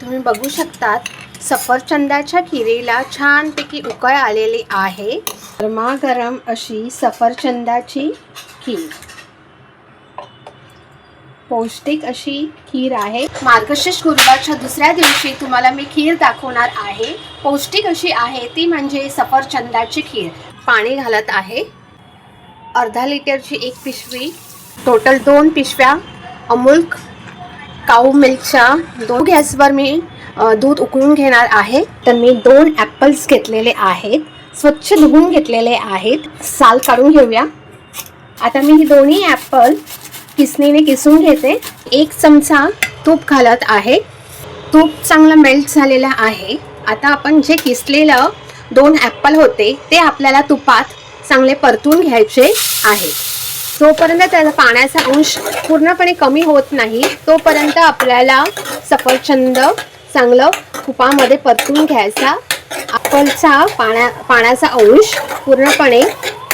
तुम्ही बघू शकतात सफरचंदाच्या खिरीला छानपैकी उकळ आलेली आहे. गरमागरम अशी सफरचंदाची खीर. पौष्टिक अशी खीर आहे. मार्गशीर्ष गुरुवारच्या दुसऱ्या दिवशी तुम्हाला मी खीर दाखवणार आहे. पौष्टिक अशी आहे ती म्हणजे सफरचंदाची खीर. पाणी घालत आहे. अर्धा लिटरची एक पिशवी. टोटल दोन पिशव्या. अमूल काऊ मिल्कच्या दोन गॅसवर मी दूध उकळून घेणार आहे. तर मी दोन ॲपल्स घेतलेले आहेत. स्वच्छ धुवून घेतलेले आहेत. साल काढून घेऊया. आता मी ही दोन्ही ॲपल किसणीने किसून घेते. एक चमचा तूप घालत आहे. तूप चांगलं मेल्ट झालेलं आहे. आता आपण जे किसलेलं दोन ॲपल होते ते आपल्याला तुपात चांगले परतून घ्यायचे आहे. जोपर्यंत त्याचा पाण्याचा अंश पूर्णपणे कमी होत नाही तोपर्यंत आपल्याला सफरचंद चांगलं तुपामध्ये परतून घ्यायचा. आपलचा पाण्या पाण्याचा अंश पूर्णपणे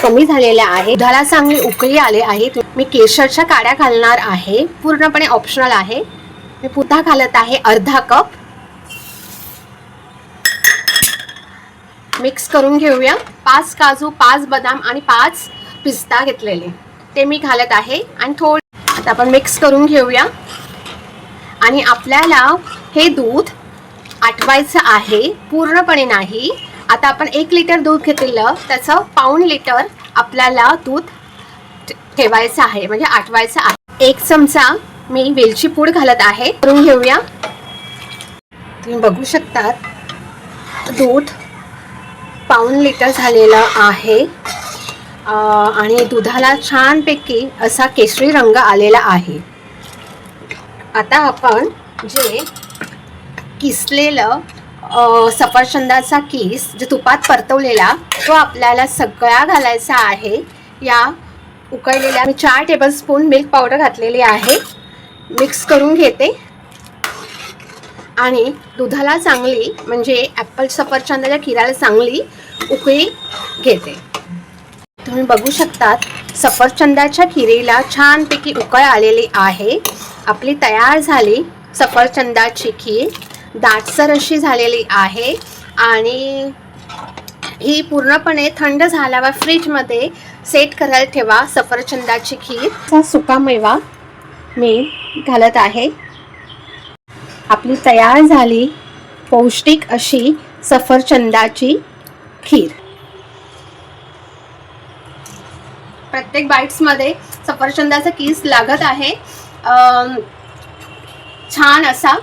कमी झालेला आहे. दुधाला चांगली उकळी आले आहे. मी केशरच्या काड्या घालणार आहे. पूर्णपणे ऑप्शनल आहे. मी पुन्हा घालत आहे अर्धा कप मिक्स करून घेऊया. पाच काजू पाच बदाम आणि पाच पिस्ता घेतलेले. ते मी घालत आहे. आणि थोडं आता आपण मिक्स करून घेऊया. आणि आपल्याला हे दूध आटवायचं आहे. पूर्णपणे नाही. आता आपण एक लिटर दूध घेतलेलं. त्याचं पाऊण लिटर आपल्याला दूध ठेवायचं आहे. म्हणजे आटवायचं आहे. एक चमचा मी वेलची पूड घालत आहे. करून घेऊया. तुम्ही बघू शकतात दूध पाऊण लिटर झालेलं आहे. आणि दुधाला छानपैकी असा केशरी रंग आलेला आहे. आता आपण जे किसलेलं सफरचंदाचा किस जे तुपात परतवलेला तो आपल्याला सगळा घालायचा आहे. या उकळलेल्या मी चार टेबलस्पून मिल्क पावडर घातलेली आहे. मिक्स करून घेते. आणि दुधाला चांगली म्हणजे ॲपल सफरचंदाच्या खिराला चांगली उकळी घेते. तुम्ही बघू शकतात सफरचंदाच्या खिरीला छानपैकी उकळ आलेली आहे. आपली तयार झाली सफरचंदाची खीर. दाटसर अशी झालेली आहे आणि ही पूर्णपणे थंड झाल्यावर फ्रीजमध्ये सेट करायला ठेवा सफरचंदाची खीर. सुकामेवा सुका मेवा मी घालत आहे. आपली तयार झाली पौष्टिक अशी सफरचंदाची खीर. प्रत्येक बाईट्समध्ये सफरचंदाचा किस लागत आहे. छान असा